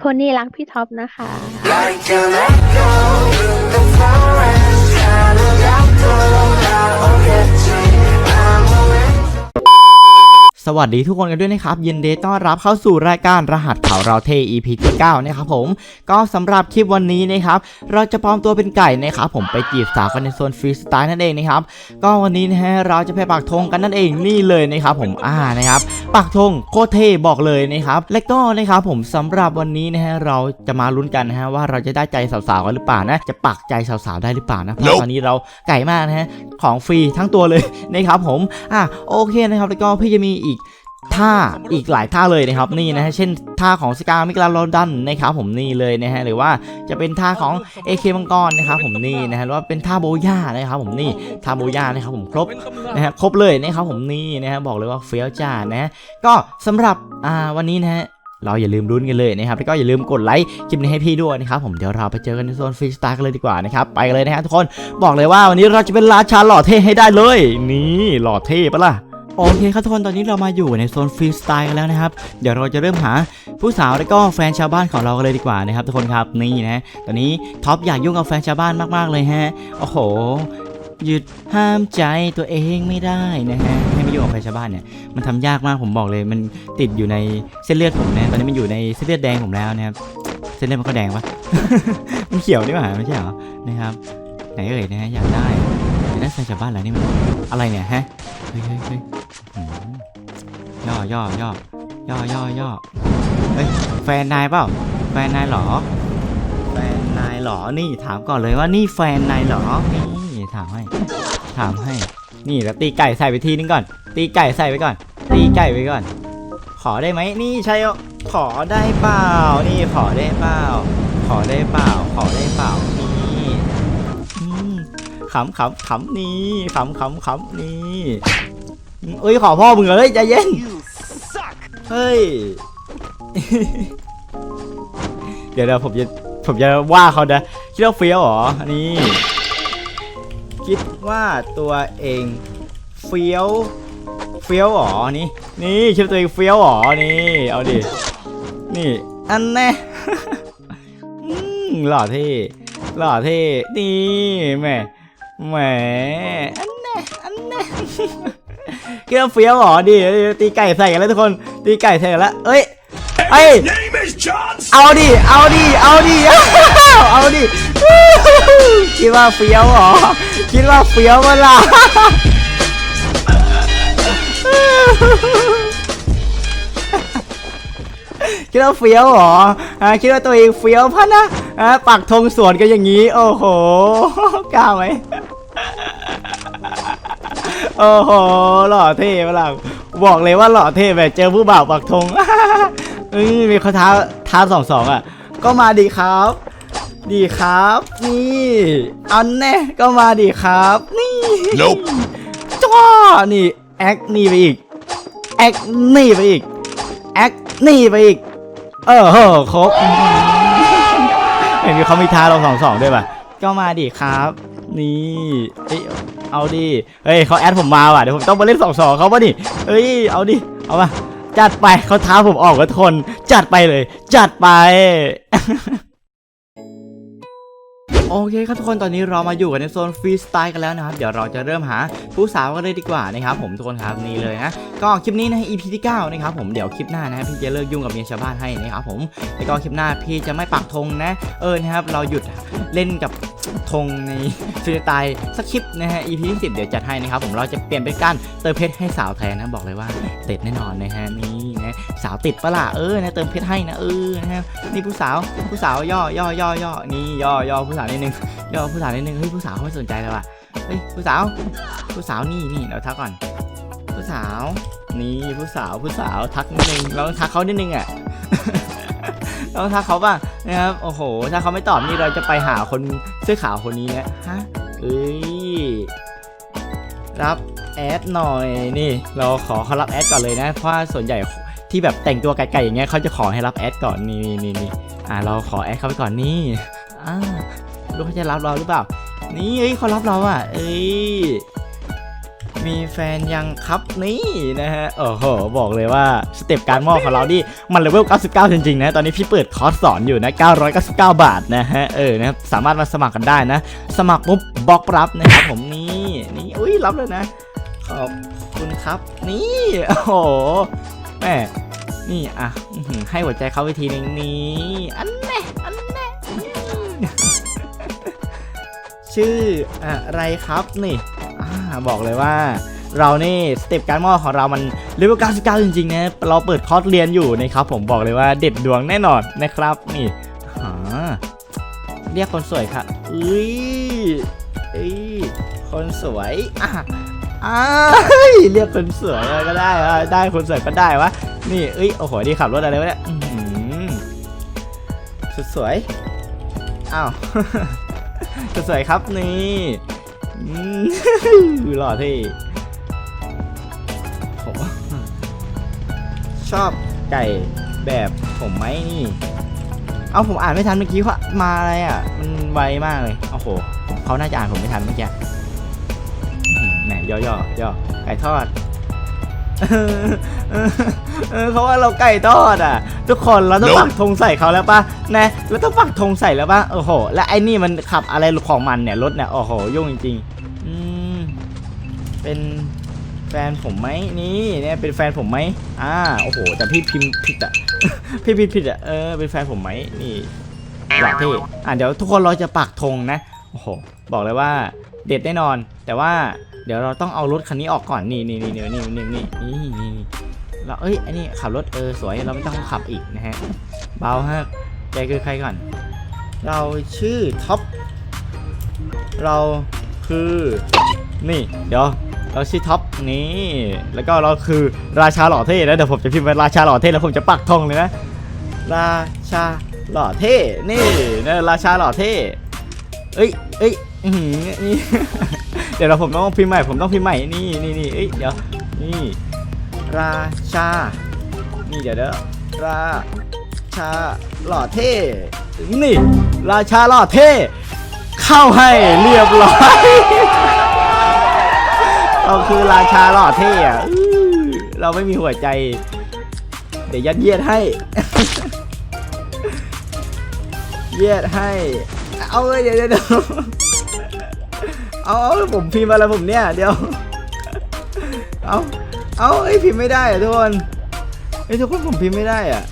โพนี่รักพี่ท็อปนะคะ สวัสดีทุกคนกันด้วยนะครับยินดีต้อนรับเข้าสู่รายการรหัสข่าวเราเท EP ที่9นะครับผมก็สำหรับคลิปวันนี้นะครับเราจะปลอมตัวเป็นไก่นะครับผมไปจีบสาวกันในโซนฟรีสไตล์นั่นเองนะครับก็วันนี้นะฮะเราจะไปปักธงกันนั่นเองนี่เลยนะครับผมอ่านะครับปักธงโคตรเท่บอกเลยนะครับและก็นะครับผมสำหรับวันนี้นะฮะเราจะมาลุ้นกันนะฮะว่าเราจะได้ใจสาวๆกันหรือเปล่านะจะปักใจสาวๆได้หรือเปล่านะเพราะตอนนี้เราไก่มากนะฮะของฟรีทั้งตัวเลยนะครับผมอะโอเคนะครับแล้วก็พี่จะมีอีก ท่าอีกหลายท่าเลยนะครับนี่นะฮะเช่นท่าของสกามิกลาโรดันนะครับผมนี่เลยนะฮะหรือว่าจะเป็นท่าของ AK มังกรนะครับผมนี่นะฮะหรือว่าเป็นท่าโบย่านะครับผมนี่ท่าโบย่านะครับผมครบนะฮะครบเลยนะครับผมนี่นะฮะบอกเลยว่าเฟี้ยวจ้านะฮะก็สำหรับอ่าวันนี้นะฮะเราอย่าลืมรุ้นกันเลยนะครับ แล้วก็อย่าลืมกดไลค์คลิปนี้ให้พี่ด้วยนะครับ ผมเดี๋ยวเราไปเจอกันในโซนฟรีสไตล์กันเลยดีกว่านะครับ ไปเลยนะฮะทุกคน บอกเลยว่าวันนี้เราจะเป็นราชาหล่อเท่ให้ได้เลย นี่หล่อเท่ปะล่ะ โอเคครับทุกคนตอนนี้เรามาอยู่ในโซนฟรีสไตล์กันแล้วนะครับ เดี๋ยวเราจะเริ่มหาผู้สาวและก็แฟนชาวบ้านของเรากันเลยดีกว่านะครับทุกคนครับนี่นะตอนนี้ท็อปอยากยุ่งกับแฟนชาวบ้านมากๆเลยฮะโอ้โหหยุดห้ามใจตัวเองไม่ได้นะฮะให้ไม่ยุ่งกับแฟนชาวบ้านเนี่ยมันทำยากมากผมบอกเลย มันติดอยู่ในเส้นเลือดผมนะตอนนี้มันอยู่ในเส้นเลือดแดงผมแล้วนะครับเส้นเลือดมันก็แดงปะมันเขียวนี่หว่าไม่ใช่เหรอนะครับไหนเอ่ยนะฮะอยากได้ ได้แฟนชาวบ้านแล้วนี่มันอะไรเนี่ยฮะเฮ้ยเฮ้ยเฮ้ยย่อย่อย่อย่อย่อย่อเฮ้ยแฟนนายเปล่าแฟนนายเหรอ แฟนนายเหรอนี่ถามก่อนเลยว่านี่แฟนนายเหรอนี่ถามให้ ถามให้ นี่แล้วตีไก่ใส่ไปทีนึงก่อน ตีไก่ใส่ไปก่อน ตีไก่ไปก่อน ขอได้ไหมนี่ใช่เหรอขอได้เปล่า นี่ขอได้เปล่า ขอได้เปล่า ขอได้เปล่า ขำขำขำนี่ขำขำขำนี่เอ้ยขอพ่อมึงเหรอเฮ้ยใจเย็นเฮ้ยเดี๋ยวเดี๋ยวผมจะผมจะว่าเขานะคิดว่าเฟี้ยวเหรอนี่คิดว่าตัวเองเฟี้ยวเฟี้ยวเหรอนี่นี่คิดว่าตัวเองเฟี้ยวเหรอนี่เอาดินี่อันแน่หล่อเท่หล่อเท่นี่แม่ แหมอันแน่อันแน่คิดว่าเฟี้ยวเหรอดิตีไก่ใส่กันแล้วทุกคนตีไก่ใส่กันแล้วเอ้ยเอ้ย Name is John เอาดิเอาดิเอาดิเอาดิคิดว่าเฟี้ยวเหรอคิดว่าเฟี้ยวเวล่ะคิดว่าเฟี้ยวเหรออ่าคิดว่าตัวเองเฟี้ยวพะนะอ่าปักธงสวนกันอย่างนี้ โอ้โห กล้าไหม โอ้โหหล่อเท่เวลาบอกเลยว่าหล่อเท่แบบเจอผู้บ่าวปักธงเอ้ยมีเขาท้าท้าสองสองอะ ก็มาดีครับ ดีครับ นี่อันแน่ก็มาดีครับ นี่ Nope จ้านี่แอคนี่ไปอีกแอคนี่ไปอีกแอคนี่ไปอีก เออเฮ้อครบเห็นเขามีท้าเราสองสองด้วยป่ะก็มาดิครับ นี่เอ้ย เอาดิ เฮ้ยเขาแอดผมมาว่ะ เดี๋ยวผมต้องมาเล่นสองสองเขาป่ะนี่ เฮ้ย เอาดิ เอามาจัดไปเขาท้าผมออกก็ทน จัดไปเลย จัดไป โอเคครับทุกคนตอนนี้เรามาอยู่กันในโซนฟรีสไตล์กันแล้วนะครับ เดี๋ยวเราจะเริ่มหาผู้สาวกันเลยดีกว่านะครับผมทุกคนครับนี่เลยนะก็คลิปนี้นะ EP ที่9นะครับผมเดี๋ยวคลิปหน้านะพี่จะเลิกยุ่งกับเมียชาวบ้านให้นะครับผมแล้วก็คลิปหน้าพี่จะไม่ปักธงนะ เออนะครับเราหยุดเล่นกับธงในฟรีสไตล์สักคลิปนะฮะ EP ที่10เดี๋ยวจัดให้นะครับผมเราจะเปลี่ยนเป็นการเติมเพชรให้สาวแทนนะบอกเลยว่าเติดแน่นอนนะฮะนี่ นะสาวติดปะล่ะเออนะเติมเพชรให้นะเออนะครับนี่ผู้สาวผู้สาวย่อย่อย่อย่อนี่ย่อย่อผู้สาวนิดนึงย่อผู้สาวนิดนึงเฮ้ยผู้สาวเขาไม่สนใจเลยว่ะเฮ้ยผู้สาวผู้สาวนี่นี่เราทักก่อน ผู้สาวนี่ผู้สาวผู้สาวทักนิดนึงเราทักเขานิดนึงอะเราทักเขาบ้างนะครับโอ้โห ถ้าเขาไม่ตอบนี่เราจะไปหาคนเสื้อขาวคนนี้นะฮะเอ้ยรับแอดหน่อยนี่ เราขอเขารับแอดก่อนเลยนะ เพราะว่าส่วนใหญ่ ที่แบบแต่งตัวไก่ๆอย่างเงี้ยเขาจะขอให้รับแอดก่อนนี่นี่นี่นี่อ่าเราขอแอดเขาไปก่อนนี่อ่ารู้เขาจะรับเราหรือเปล่า นี่เอ้ยเขารับเราอะ เอ้ยมีแฟนยังครับนี่นะฮะโอ้โหบอกเลยว่าสเต็ปการมอบของเราดิมันเลเวล 99 จริงๆนะตอนนี้พี่เปิดคอร์สสอนอยู่นะ 999 บาทนะฮะเออนะครับสามารถมาสมัครกันได้นะ สมัครปุ๊บบล็อกรับนะครับผมนี่นี่อุ้ยรับเลยนะขอบคุณครับนี่โอ้โหแม่ นี่อะให้หัวใจเขาไปทีนึงนี่อันแน่อันแน่ชื่ออะไรครับนี่บอกเลยว่าเรานี่สเต็ปการมอของเรามันเลเวล99 จริงๆนะเราเปิดคอร์สเรียนอยู่นะครับผมบอกเลยว่าเด็ดดวงแน่นอนนะครับนี่อ่าเรียกคนสวยค่ะอุ้ยเอ้ยคนสวยอะ อ้ายเรียกคนสวยก็ได้ได้คนสวยก็ได้วะ นี่เอ้ย โอ้โหดีขับรถอะไรวะเนี่ยสุดสวย อ้าว สุดสวยครับนี่หล่อที่ผมชอบไก่แบบผมไหมนี่ เอาผมอ่านไม่ทันเมื่อกี้ว่ามาอะไรอะ มันไวมากเลย โอ้โห เขาน่าจะอ่านผมไม่ทันเมื่อกี้ หือแหมย่อย่อย่อไก่ทอดเออเออเออเขาว่าเราไก่ทอดอะ ทุกคนเราต้องปักธงใส่เขาแล้วปะนะเราต้องปักธงใส่แล้วปะโอ้โห และไอ้นี่มันขับอะไรของมันเนี่ยรถเนี่ยโอ้โหยุ่งจริงๆอืมเป็นแฟนผมไหมนี่เนี่ยเป็นแฟนผมไหมอ่าโอ้โหแต่พี่พิมพ์ผิดอะพี่พิมพ์ผิดอะเออเป็นแฟนผมไหมนี่หล่อเท่อะเดี๋ยวทุกคนเราจะปักธงนะโอ้โหบอกเลยว่าเด็ดแน่นอน แต่ว่า เดี๋ยวเราต้องเอารถคันนี้ออกก่อนนี่นี่นี่นี่นี่นี่นี่นี่นี่เราเอ้ยอันนี้ขับรถเออสวยเราไม่ต้องขับอีกนะฮะเบาฮะแกคือใครก่อน เราชื่อท็อปเราคือนี่เดี๋ยวเราชื่อท็อปนี่แล้วก็เราคือราชาหล่อเท่นะเดี๋ยวผมจะพิมพ์เป็นราชาหล่อเท่แล้วผมจะปักธงเลยนะราชาหล่อเท่นี่นะราชาหล่อเท่เอ้ยเอ้ยอื้อหือนี่ ดี๋ยวเราผมต้องพิมพ์ใหม่ ผมต้องพิมพ์ใหม่ นี่นี่นี่เอ้ย เดี๋ยว นี่ ราชา นี่เดี๋ยวเดี๋ยวราชาหล่อเท่ นี่ ราชาหล่อเท่ เข้าให้เรียบร้อยเราคือราชาหล่อเท่อะเราไม่มีหัวใจ เดี๋ยวยัดเยียดให้ เยียดให้ เอาเลยเดี๋ยวเดี๋ยว เอาเอาผมพิมพ์อะไรผมเนี่ย เดี๋ยว เอาเอาไอยพิมพ์ไม่ได้อะทุกคนไอยทุกคนผมพิมพ์ไม่ได้อะ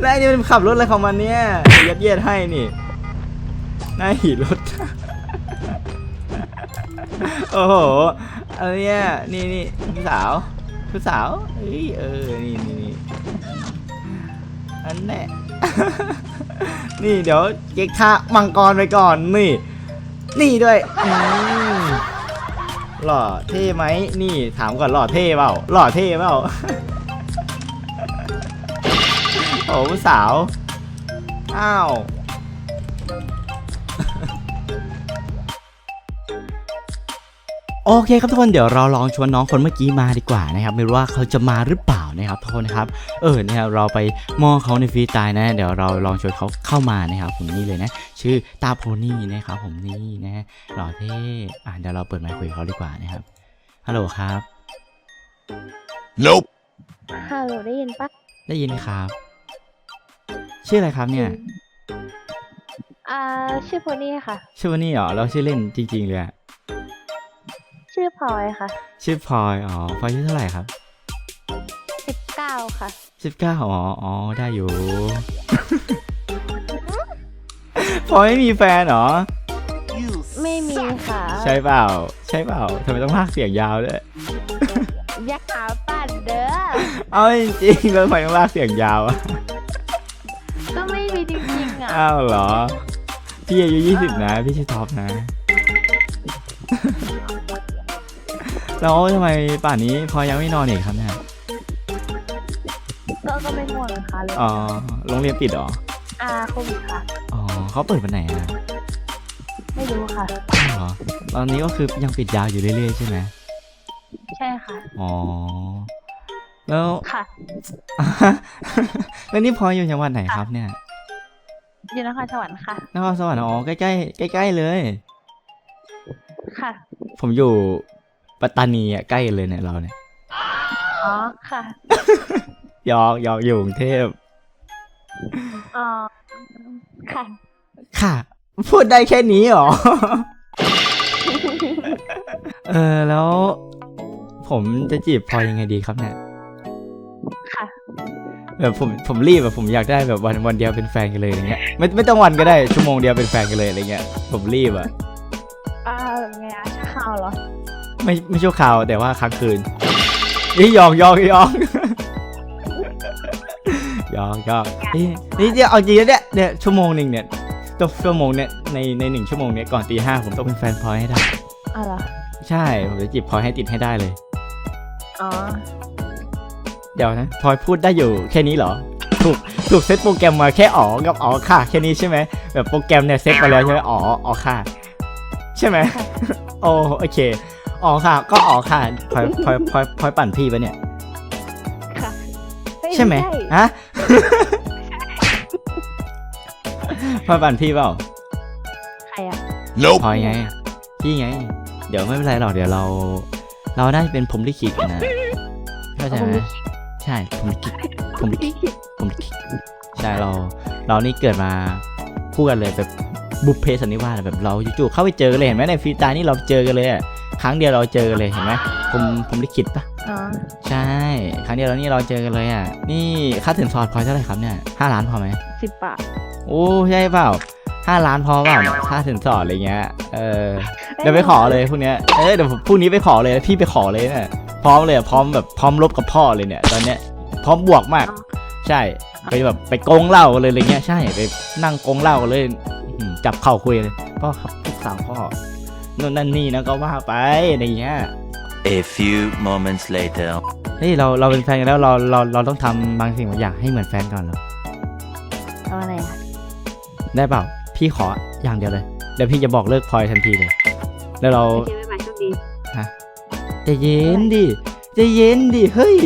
แล้วไอ้นี่มันขับรถอะไรของมันเนี่ยเดี๋ยวยัดเยียดให้นี่น้าหีรถ โอ้โหอะไรเนี่ยนี่นี่ผู้สาวผู้สาวเอ้ยเออ นี่นี่นี่อันแน่ นี่เดี๋ยวเก็กท่ามังกรไปก่อนนี่ นี่ด้วยอืมหล่อเท่ไหมนี่ถามก่อนหล่อเท่เปล่าหล่อเท่เปล่า โอ้สาว อ้าว โอเคครับทุกคนเดี๋ยวเราลองชวนน้องคนเมื่อกี้มาดีกว่านะครับไม่รู้ว่าเขาจะมาหรือเปล่านะครับทุกคนนะครับเออเนี่ยเราไปมองเขาในฟรีสไตล์นะ เดี๋ยวเราลองชวนเขาเข้ามานะครับผมนี่เลยนะ ชื่อตาโพนี่นะครับผมนี่นะหล่อเท่อะเดี๋ยวเราเปิดไมค์คุยกับเขาดีกว่านะครับฮัลโหลครับ Nope. ฮัลโหลได้ยินปะได้ยินครับ ชื่ออะไรครับเนี่ยอ่าชื่อโพนี่ค่ะ ชื่อว่านี่เหรอเราชื่อเล่นจริงๆเลยอะ ชื่อพลอยค่ะชื่อพลอยอ๋อพลอยชื่อเท่าไหร่ครับสิบเก้าค่ะสิบเก้าอ๋ออ๋อได้อยู่ พลอยไม่มีแฟนเหรอ ไม่มีค่ะใช่เปล่า ใช่เปล่าทำไมต้องพากย์เสียงยาวด้วยอยักหาปั่นเด้อเอาจริงๆแล้วทำไมต้องพากย์เสียงยาวอะก็ไม่มีจริงๆอะอ้าวเหรอ พี่อายุยี่สิบนะ พี่ชื่อท็อปนะ แล้วทำไมป่านนี้พลอยยังไม่นอนอีกครับเนี่ยก็ก็ไม่ง่วงนะคะเลยอ๋อโรงเรียนปิดเหรออ่าโควิดค่ะ อ๋อเขาเปิดวันไหนอะไม่รู้ค่ะอ้าวเหรอตอนนี้ก็คือยังปิดยาวอยู่เรื่อยๆใช่ไหมใช่ค่ะ อ๋อ แล้ว ค่ะ แล้วนี่พลอยอยู่จังหวัดไหนครับเนี่ยอยู่นครสวรรค์ค่ะนครสวรรค์อ๋อใกล้ๆใกล้ๆเลย ค่ะ ผมอยู่ ปัตตานีอะใกล้กันเลยเนี่ยเราเนี่ยอ๋อค่ะหยอกหยอกอยู่กรุงเทพอ๋อค่ะ ค่ะ พูดได้แค่นี้เหรอ เออแล้ว ผมจะจีบพลอยยังไงดีครับเนี่ย ค่ะแบบผมผมรีบแบบผมอยากได้แบบวันวันเดียวเป็นแฟนกันเลยอย่างเงี้ยไม่ไม่ต้องวันก็ได้ชั่วโมงเดียวเป็นแฟนกันเลยอะไรเงี้ยผมรีบอะอ่าแบบไงอะชาข่าวเหรอ ไม่ไม่ชั่วคราวแต่ว่าค้างคืนนี่หยอกหยอกหยอกหยอกหยอกนี่นี่เดี๋ยวเอาจริงนะเนี่ยเนี่ยชั่วโมงหนึ่งเนี่ยต้องชั่วโมงเนี่ยในในหนึ่งชั่วโมงเนี่ยก่อนตีห้าผมต้องเป็นแฟนพลอยให้ได้อ๋อเหรอใช่ผมจะจีบพลอยให้ติดให้ได้เลยอ๋อเดี๋ยวนะพลอยพูดได้อยู่แค่นี้เหรอถูกถูกเซตโปรแกรมมาแค่อ๋อกับอ๋อค่ะแค่นี้ใช่ไหมแบบโปรแกรมเนี่ยเซตมาแล้วใช่ไหมอ๋ออ๋อค่ะ ใช่ไหมโอ้โอเค อ๋อค่ะ ก็อ๋อค่ะพลอยพลอยพลอยพลอยปั่นพี่ปะเนี่ย ค่ะเฮ้ยใช่ไหมฮะพลอยปั่นพี่เปล่าใครอะ Nope. พลอยไง พี่ไง เดี๋ยวไม่เป็นไรหรอกเดี๋ยวเรา เราได้เป็นผมลิขิตกันนะเข้าใจไหมใช่ผมลิขิตผมลิขิตผมลิขิตใช่เรา เรานี่เกิดมาคู่กันเลยแบบบุพเพสันนิวาสอะแบบเราจู่ๆเข้าไปเจอกันเลยเห็นไหมในฟรีสไตล์นี่เราเจอกันเลยอะ ครั้งเดียวเราเจอกันเลยเห็นไหมผมผมลิขิตปะอ๋อใช่ ครั้งเดียวแล้วนี่เราเจอกันเลยอะ นี่ค่าสินสอดพลอยเท่าไหร่ครับเนี่ยห้าล้านพอไหมสิบบาทโอ้ใช่เปล่าห้าล้านพอเปล่าเนี่ยค่าสินสอดอะไรเงี้ยเออเดี๋ยวไปขอเลยพวกเนี้ยเออเดี๋ยวผมพรุ่งนี้ไปขอเลยพี่ไปขอเลยเนี่ยพร้อมเลยอะพร้อมแบบพร้อมลบกับพ่อเลยเนี่ย ตอนเนี้ยพร้อมบวกมาก ใช่ไปแบบไปโกงเหล้ากันเลยอะไรเงี้ยใช่ไปนั่งโกงเหล้ากันเลยอื้อหือจับเข่าคุยเลยพ่อครับลูกสาวพ่อ นู่นนั่นนี่นะก็ว่าไปอะไรเงี้ย A few moments later. เฮ้ยเราเราเป็นแฟนกันแล้วเราเราเราต้องทำบางสิ่งบางอย่างให้เหมือนแฟนก่อนเหรอเอาอะไรอะได้เปล่าพี่ขออย่างเดียวเลยเดี๋ยวพี่จะบอกเลิกพลอยทันทีเลย แล้วเราโอเคไม่หมายโชคดีใจะเย็นดิใจะเย็นดิเฮ้ย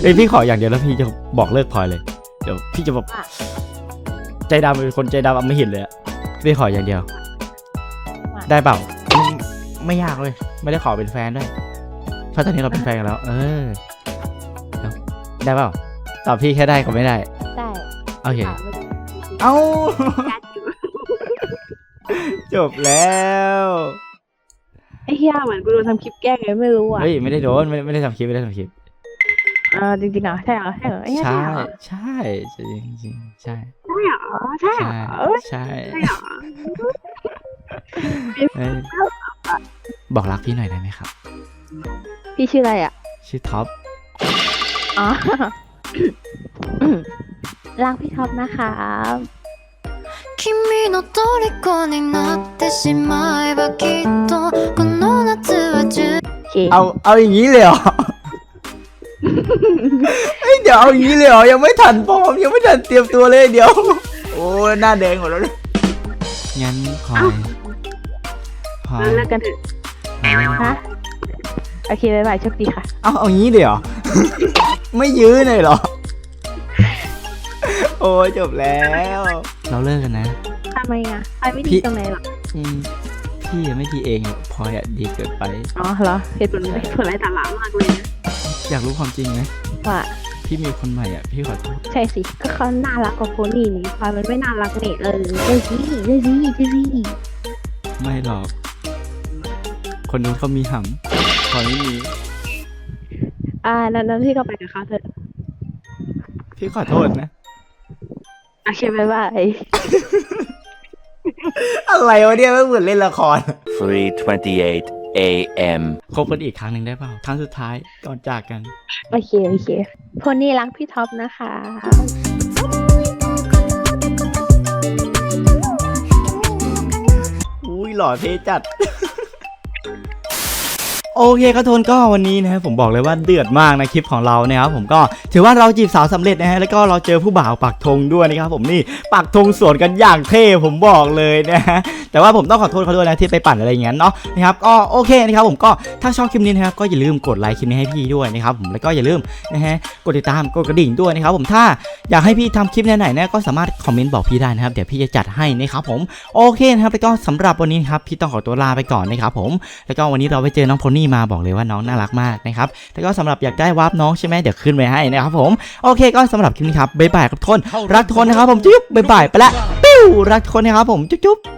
เฮ้ยพี่ขออย่างเดียวแล้วพี่จะบอกเลิกพลอยเลย เดี๋ยวพี่จะแบบใจดำเป็นคนใจดำอำมหิตเลยอะพี่ขออย่างเดียว ได้เปล่าไม่ไม่ยากเลย ไม่ได้ขอเป็นแฟนด้วยเพราะตอนนี้เราเป็นแฟนกันแล้ว เออเดี๋ยวได้เปล่าตอบพี่แค่ได้ก็ไม่ได้ ได้โอเคอ่าไม่ได้เอ้ากัดอยู่จบแล้วไอ้เหี้ยเหมือนกูโดนทำคลิปแกล้งไงไม่รู้อะเฮ้ยไม่ได้โดนไม่ไม่ได้ทำคลิปไม่ได้ทำคลิปเออจริงๆเหรอใช่เหรอใช่เหรอไอ้เหี้ยใช่ใช่เหรอใช่จริงจริงๆใช่ใช่เหรอใช่เหรใช่อใช่ใช่ เหรอ เอ้ยบอกรักพี่หน่อยได้ไหมครับ พี่ชื่ออะไรอ่ะ ชื่อท็อป อ๋อ รักพี่ท็อปนะคะ 君の虜になってしまえばきっとこの夏は充 โอเค เอาเอาอย่างนี้เลยเหรอ เฮ้ยเดี๋ยวเอาอย่างนี้เลยเหรอยังไม่ทันพร้อมยังไม่ทันเตรียมตัวเลยเดี๋ยว โอ้หน้าแดงหมดแล้วเนี่ยงั้นพลอย พลอยเลิกกันเถอะฮะโอเคบ๊ายบายโชคดีค่ะ เอาเอาอย่างนี้เลยเหรอ ไม่ยื้อเลยเหรอ โอ้ยจบแล้ว เราเลิกกันนะ ทำไมอะไปไม่พี่ ดีตรงไหนหรออืมพี่อะไม่ดีเองอะพลอยอะดีเกินไป อ๋อเหรอเหตุผลเหตุผลไร้สาระมากเลยนะอยากรู้ความจริงไหมว่าพี่มีคนใหม่อะพี่ขอโทษใช่สิก็เขาน่ารักกว่าโพนี่นี่พลอยมันไม่น่ารักนี่เออได้สิได้สิได้สิไม่หรอก คนนู้นเขามีหำพลอยไม่มีอ่านั้นนั้นพี่ก็ไปกับเขาเถอะพี่ขอโทษนะ โอเคบ๊ายบาย อะไรวะเนี่ยไม่เหมือนเล่นละคร 3:28 a.m. คบกันอีกครั้งหนึ่งได้เปล่าครั้งสุดท้ายก่อนจากกัน โอเค โอเคโพนี่รักพี่ท็อปนะคะ อุ้ยหล่อเท่จัด โอเคครับทุนก็วันนี้นะครับผมบอกเลยว่าเดือดมากนะคลิปของเรานะครับผมก็ถือว่าเราจีบสาวสำเร็จนะฮะแล้วก็เราเจอผู้บ่าวปักธงด้วยนะครับผมนี่ปักธงสวนกันอย่างเท่ผมบอกเลยนะฮะแต่ว่าผมต้องขอโทษเขาด้วยนะที่ไปปั่นอะไรอย่างเงี้ยเนาะนะครับก็โอเคนะครับผมก็ถ้าชอบคลิปนี้นะครับก็อย่าลืมกดไลค์คลิปนี้ให้พี่ด้วยนะครับผมแล้วก็อย่าลืมนะฮะกดติดตามกดกระดิ่งด้วยนะครับผมถ้าอยากให้พี่ทำคลิปไหนๆนี่ยก็สามารถคอมเมนต์บอกพี่ได้นะครับเดี๋ยวพี่จะจัดให้นะครับผมโอเคนะครับแล้วก็สำหรับวันนี้ครับพี่ต้องขอตัวลาไปก่อนนะครับผมแล้วก็วันนี้เราไปเจอน้องโพนี่นี่มาบอกเลยว่าน้องน่ารักมากนะครับแล้วก็สำหรับอยากได้วาร์ปน้องใช่ไหมเดี๋ยวขึ้นไว้ให้นะครับผมโอเคก็สำหรับคลิปนี้ครับบ๊ายบายครับทุกคนรักทุกคนนะครับผมจุ๊บบ๊ายบายไปละปิ้วรักทุกคนนะครับผมจุ๊บจุ๊บ